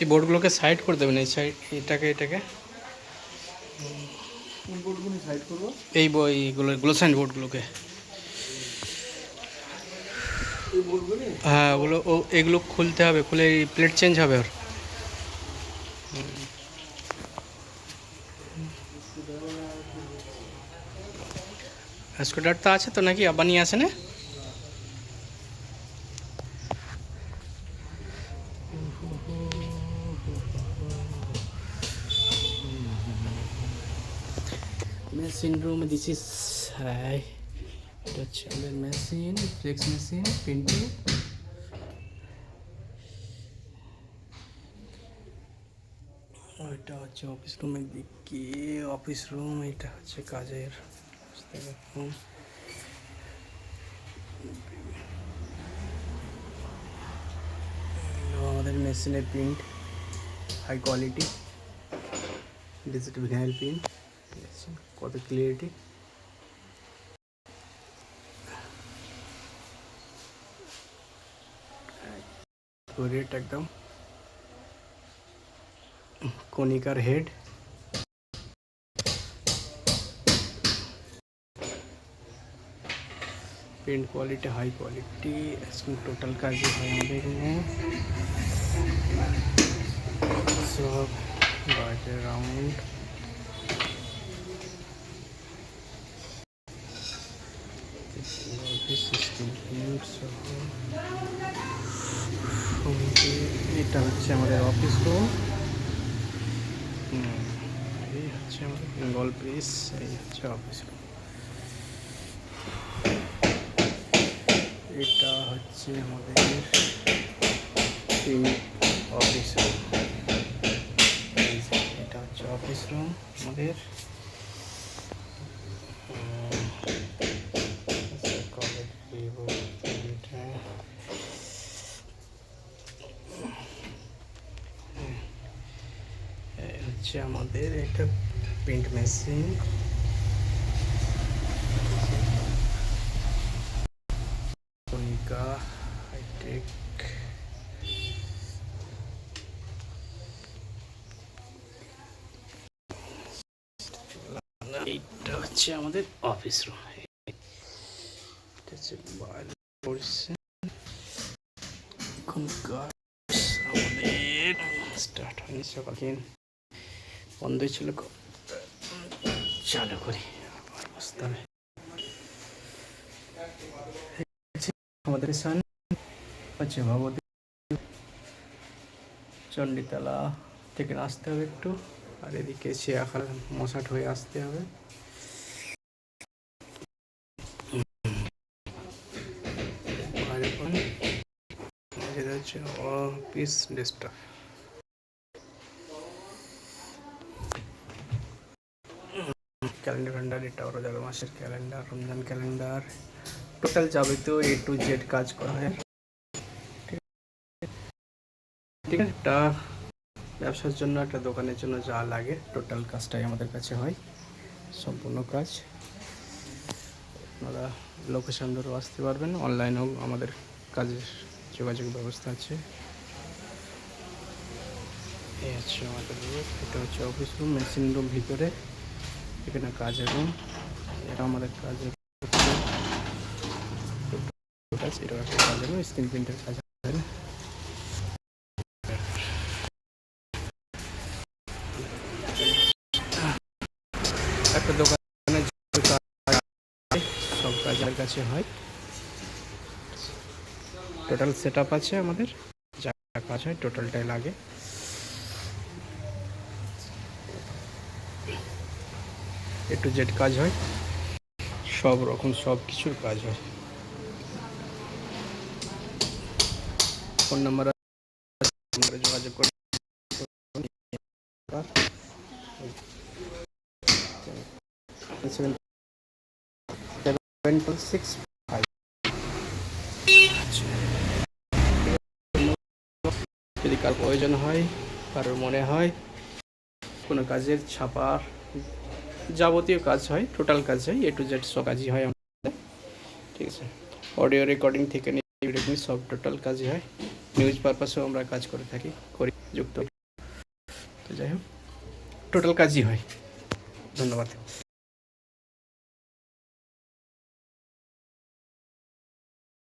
এই বোর্ডগুলোকে সাইড করে দেবেন এই সাইড এটাকে এটাকে। সাইড এই বইগুলো গ্লোসাইন বোর্ডগুলোকে। হ্যাঁ ওগুলো ও এগুলো খুলতে হবে খুলে প্লেট চেঞ্জ হবে ওর। স্কুটার তো আছে তো নাকি? আবার নিয়ে আসে না machine room this is hi এটা হচ্ছে আমাদের মেশিন ফ্লেক্স মেশিন প্রিন্টিং ওইটা হচ্ছে অফিস রুমের দিকে অফিস রুম এটা হচ্ছে কাজের বুঝতে পারলাম। এগুলো আমাদের মেশিনের print high quality digital vinyl print কত ক্লিয়ারিটি রেট একদম কনিকার head paint quality high quality इसमें टोटल का जो है আমাদের এখানে সব বাজে রাউন্ড এটা হচ্ছে আমাদের অফিস রুম এই হচ্ছে আমাদের বেঙ্গল প্রেস এই হচ্ছে অফিস রুম এটা হচ্ছে আমাদের অফিস রুম এটা হচ্ছে অফিস রুম আমাদের। হচ্ছে আমাদের একটা প্রিন্ট মেশিন হাইটেক হচ্ছে আমাদের অফিস রুম এটা হচ্ছে বাইরে পড়ছে। এখন আমাদের স্টার্ট বন্ধই ছিল চালু করি। হবে আমাদের সান হচ্ছে ভগবতী চণ্ডীতলা থেকে আসতে হবে একটু আর এদিকে শিয়াখাল মশাট হয়ে আসতে হবে। হচ্ছে অফিস ডেস্কটপ ক্যালেন্ডার ফ্যান্ডার এটা ওরা যাবে মাসের ক্যালেন্ডার রমজান ক্যালেন্ডার টোটাল যাবতীয় এ টু জেড কাজ করা হয় ঠিক আছে একটা ব্যবসার জন্য, একটা দোকানের জন্য যা লাগে টোটাল কাজটাই আমাদের কাছে হয়, সম্পূর্ণ কাজ। আপনারা লোকেশন ধরেও আসতে পারবেন অনলাইনেও আমাদের কাজের যোগাযোগ ব্যবস্থা আছে। এই হচ্ছে আমাদের এটা হচ্ছে অফিস রুম মেশিন রুম ভিতরে। এখানে কাজের রুম এটা আমাদের কাজের একটা কাজের প্রিন্টের কাজ একটা কাছে হয়। টোটাল সেট আপ আছে আমাদের, যা কাজ হয় টোটালটাই লাগে। এ টু জেড কাজ হয়। সব রকম, সব কিছুর কাজ হয়। ফোন নাম্বার যোগাযোগ করে সেভেন সিক্স ফাইভ যদি কার প্রয়োজন হয়, কারোর মনে হয়, কোনো কাজের ছাপার যাবতীয় কাজ হয় টোটাল কাজ হয় এ টু জেড সব কাজই হয় আমাদের। ঠিক আছে? অডিও রেকর্ডিং থেকে নিয়ে সব টোটাল কাজই হয়। নিউজ পারপাসেও আমরা কাজ করে থাকি, করি, যুক্ত। তো যাই হোক টোটাল কাজই হয়। ধন্যবাদ।